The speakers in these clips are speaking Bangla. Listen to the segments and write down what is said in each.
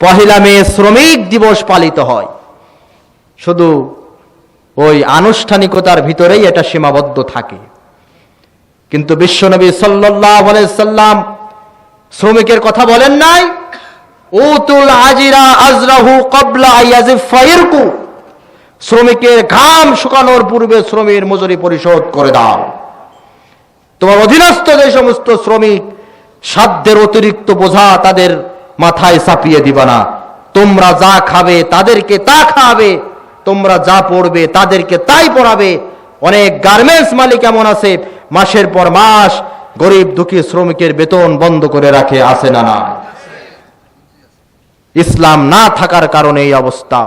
পহেলা মে শ্রমিক দিবস পালিত হয়। শুধু ওই আনুষ্ঠানিকতার ভিতরেই এটা সীমাবদ্ধ থাকে। কিন্তু বিশ্বনবী সাল্লাহ সাল্লাম শ্রমিকের কথা বলেন নাই, উতুল আজিরা আজরাহু কবলা ফাইরকু শ্রমিকের ঘাম শুকানোর পূর্বে শ্রমের মজুরি পরিশোধ করে দাও। তোমার অধীনস্থ যে সমস্ত শ্রমিক সাধ্যের অতিরিক্ত বোঝা তাদের মাথায় চাপিয়ে দিবা না। তোমরা যা খাবে তাদেরকে তা খাবে তোমরা যা পড়বে তাদেরকে তাই পড়াবে। অনেক গার্মেন্টস মালিক এমন আছে, মাসের পর মাস গরিব দুঃখী শ্রমিকের বেতন বন্ধ করে রাখে আসে না না ইসলাম না থাকার কারণে এই অবস্থা।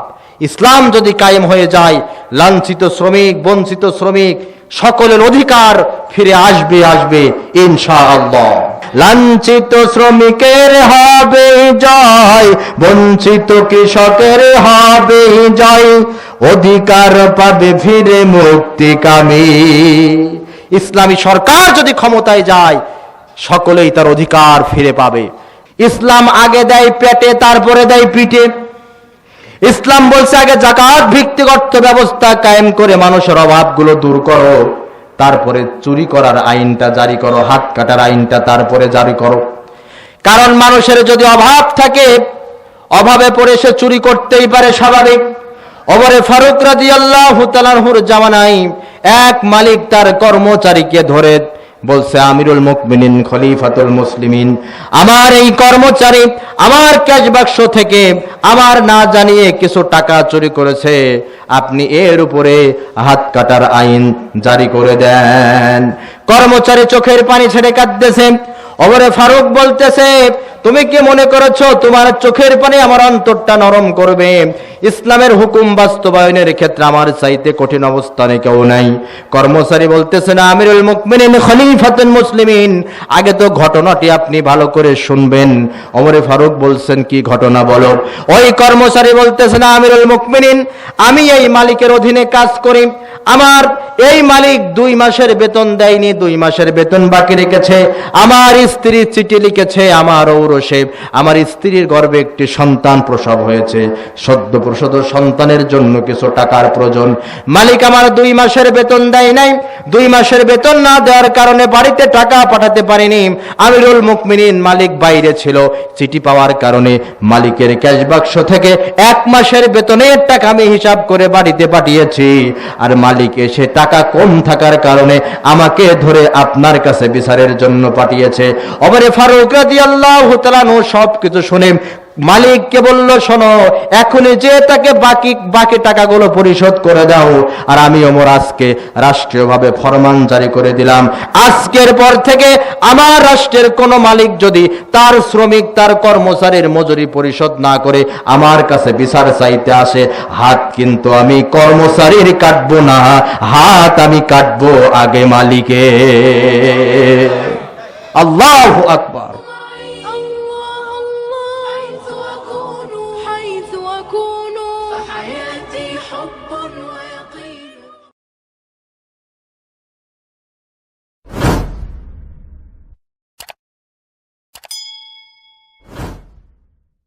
ইসলাম যদি কায়েম হয়ে যায়, লাঞ্ছিত শ্রমিক, বঞ্চিত শ্রমিক, সকলের অধিকার ফিরে আসবে আসবে, ইনশাআল্লাহ। লাঞ্ছিত শ্রমিকের হবে জয়, বঞ্চিত কৃষকের হবে জয়। অধিকার পাবে ফিরে মুক্তি কামী ইসলামী সরকার যদি ক্ষমতায় যায়, সকলেই তার অধিকার ফিরে পাবে। ইসলাম আগে দেয় পেটে, তারপরে দেয় পিঠে। ইসলাম বলছে আগে জাকাত, ভিত্তিক অর্থ ব্যবস্থা কায়েম করে মানুষের অভাবগুলো দূর করো। তারপরে চুরি করার আইনটা জারি করো, হাত কাটার আইনটা তারপরে জারি করো। কারণ মানুষের যদি অভাব থাকে, অভাবে পড়ে সে চুরি করতেই পারে স্বাভাবিক। অবরে ফারুক রাজি আল্লাহ জামানাই এক মালিক তার কর্মচারীকে ধরে বলছে, আমিরুল মুকমিনিন, খলিফাতুল মুসলিমিন, আমার এই কর্মচারী আমার ক্যাশ বাক্স থেকে আমার না জানিয়ে কিছু টাকা চুরি করেছে। আপনি এর উপরে হাত কাটার আইন জারি করে দেন। কর্মচারী চোখের পানি ছেড়ে কাঁদতেছে। অবরে ফারুক বলতেছে তুমি কি মনে করেছ, তোমার চোখের পানি আমার অন্তরটা নরম করবে? ইসলামের হুকুম বাস্তবায়নের ক্ষেত্রে আমার চাইতে কঠিন অবস্থানে কেউ নাই। কর্মচারী বলতেছে, না, আমিরুল মুকমিনিন খলিফাতুল মুসলিমিন। আগে তো ঘটনাটি আপনি ভালো করে শুনবেন। অমরে ফারুক বলছেন, কি ঘটনা বলো? ওই কর্মচারী বলতেছে, না, আমিরুল মুকমিনিন আমি এই মালিকের অধীনে কাজ করি। আমার এই মালিক দুই মাসের বেতন দেয়নি, দুই মাসের বেতন বাকি রেখেছে। আমার স্ত্রী চিঠি লিখেছে, আমার ঔরসে আমার স্ত্রীর গর্ভে একটি সন্তান প্রসব হয়েছে। সদ্য প্রসব সন্তানের জন্য কিছু টাকার প্রয়োজন। মালিক আমার দুই মাসের বেতন দেয় নাই। দুই মাসের বেতন না দেওয়ার কারণে বাড়িতে টাকা পাঠাতে পারিনি। আমিরুল মুকমিনিন মালিক বাইরে ছিল। চিঠি পাওয়ার কারণে মালিকের ক্যাশ বাক্স থেকে এক মাসের বেতনের টাকা আমি হিসাব করে বাড়িতে পাঠিয়েছি। আর মালিক এসে টাকা কম থাকার কারণে আমাকে ধরে আপনার কাছে বিচারের জন্য পাঠিয়েছে। অবরে ফারুক রাজি আল্লাহ সব কিছু শুনে মালিককে বলল, শোনো, এখনই যে তাকে বাকি বাকি টাকাগুলো পরিশোধ করে দাও। আর আমি, ওমর, আজকে রাষ্ট্রীয়ভাবে ফরমান জারি করে দিলাম। আজকের পর থেকে আমার রাষ্ট্রের কোন মালিক যদি তার শ্রমিক, তার কর্মচারীর মজুরি পরিশোধ না করে আমার কাছে বিচার চাইতে আসে, হাত কিন্তু আমি কর্মচারীর কাটবো না, হাত আমি কাটবো আগে মালিকে আল্লাহ আকবার। أكون فحياتي حب ويا